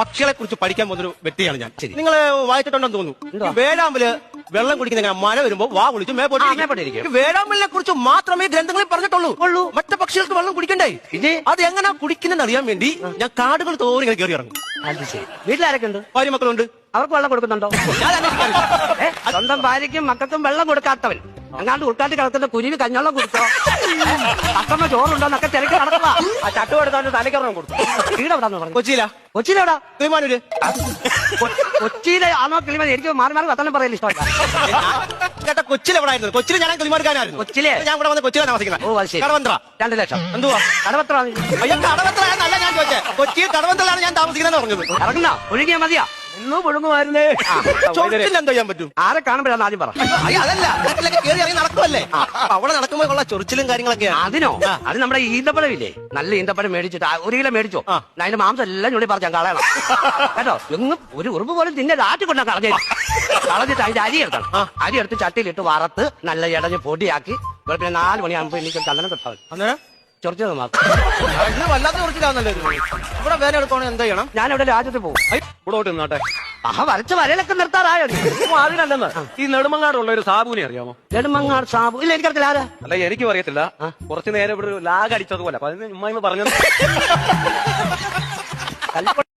പക്ഷികളെ കുറിച്ച് പഠിക്കാൻ പോകുന്ന ഒരു വ്യക്തിയാണ് ഞാൻ. നിങ്ങൾ വായിച്ചിട്ടുണ്ടെന്ന് തോന്നുന്നു. വേഴാമ്പൽ വെള്ളം കുടിക്കുന്ന മഴ വരുമ്പോ വാ കുളിച്ച് മേപ്പോട്ടിരിക്കും. വേഴാമ്പലിനെ കുറിച്ച് മാത്രമേ ഗ്രന്ഥങ്ങളിൽ പറഞ്ഞിട്ടുള്ളൂ. മറ്റു പക്ഷികൾക്ക് വെള്ളം കുടിക്കണ്ടേ? ഇനി അത് എങ്ങനെ കുടിക്കുന്നെന്ന് അറിയാൻ വേണ്ടി ഞാൻ കാടുകൾ തോറി ഇങ്ങനെ കയറി ഇറങ്ങും. വീട്ടിലാരൊക്കെ ഉണ്ട് ഭാര്യ മക്കളുണ്ട് അവർക്ക് വെള്ളം കൊടുക്കുന്നുണ്ടോ. സ്വന്തം ഭാര്യയ്ക്കും മക്കൾക്കും വെള്ളം കൊടുക്കാത്തവൻ. അങ്ങാണ്ട് ഉൾക്കാട്ടി കിടക്കുന്ന കുരുവി കഞ്ഞോളം കൊടുത്തോ അക്കമ്മ ചോറുണ്ടോന്നൊക്കെ തിരക്ക് നടക്കുക ആ ചട്ടു എടുത്തോണ്ട് തലക്കറണം കൊടുത്തു. വീട് എവിടാന്ന് പറഞ്ഞു? കൊച്ചിയിലാ? കൊച്ചിയിലെവിടാ? തീരുമാനൂര് കൊച്ചിയിലെ ആണോ കിളിമതി എനിക്ക് മാറി മാറി വർത്തനം പറയൽ ഇഷ്ടമല്ല. ചേട്ടാ കൊച്ചിയിൽ ഞാൻ കിളിമാർക്കാനായിരുന്നു കൊച്ചിയിലെ? ഞാൻ ഇവിടെ വന്ന് കൊച്ചിയിലാണ് ഓ അത് താമസിക്കുന്നത് ശരി. കടവന്ത്ര രണ്ട് ലക്ഷം. എന്തുവാ? കടവത്ര അയ്യോ കടവത്ര ഞാൻ ചോദിച്ചേ. കൊച്ചിയിൽ കടവന്ത്രലാണ് ഞാൻ താമസിക്കുന്നത് പറഞ്ഞത്. ഇറങ്ങുന്ന ഒഴുകിയാ മതിയാ. ഇന്നും പുഴുങ്ങുമായിരുന്നേ. ചോദിച്ചില്ല എന്തോ ചെയ്യാൻ പറ്റും? ആരെ കാണുമ്പോഴാണ് ആദ്യം പറ. അയ്യ, അതല്ല കാട്ടിലൊക്കെ കയറി ഇറങ്ങി നടക്കുമല്ലേ അപ്പൊ അവിടെ നടക്കുമ്പോ ഉള്ള ചൊറിച്ചിലും കാര്യങ്ങളൊക്കെയാണ് അതിനോ? അത് നമ്മുടെ ഈന്തപ്പഴമില്ലേ? നല്ല ഈന്തപ്പഴം മേടിച്ചിട്ട് ആ ഒരു കിലോ മേടിച്ചോ? ആ. അതിന്റെ മാംസം എല്ലാം ഞൊടി പറഞ്ഞാൽ കളയണം. കേട്ടോ? എങ്ങും ഒരു ഉറുമ്പ് പോലും തിന്നെ ആറ്റി കൊണ്ടാ കളഞ്ഞു കളഞ്ഞിട്ട് അതിന്റെ അരി എടുക്കണം. അരി എടുത്ത് ചട്ടിയിലിട്ട് വറുത്ത് നല്ല ഇടഞ്ഞ് പൊടിയാക്കി. വെളുപ്പിനെ നാല് മണിയാകുമ്പോ എനിക്ക് ചന്ദനം തൊട്ടാൽ അന്നേരം? ചൊറിച്ചത് മാത്രം. ഇത് വല്ലാത്ത ചൊറിച്ചിലാന്നല്ലേ ഇത്. ഇവിടെ വേല എടുക്കണേ എന്താ ചെയ്യണം? ഞാൻ ഇവിടെ രാജ്യത്ത് പോകും. ഇവിടോട്ട് നിന്നാട്ടെ. ആഹ് വരച്ച വരയിലൊക്കെ നിർത്താറായോ നീ? ഓ, അതിനല്ലെന്ന് ഈ നെടുമങ്ങാടുള്ള ഒരു സാബുവിനെ അറിയാമോ? നെടുമങ്ങാട് സാബു. ഇല്ല എനിക്കറിയില്ല ആരാ? അല്ല എനിക്കും അറിയത്തില്ല. കുറച്ചു നേരം ഇവിടെ ഒരു ലാഗ് അടിച്ചതുപോലെ. അപ്പൊ അതിന് ഉമ്മായ്മ പറഞ്ഞത്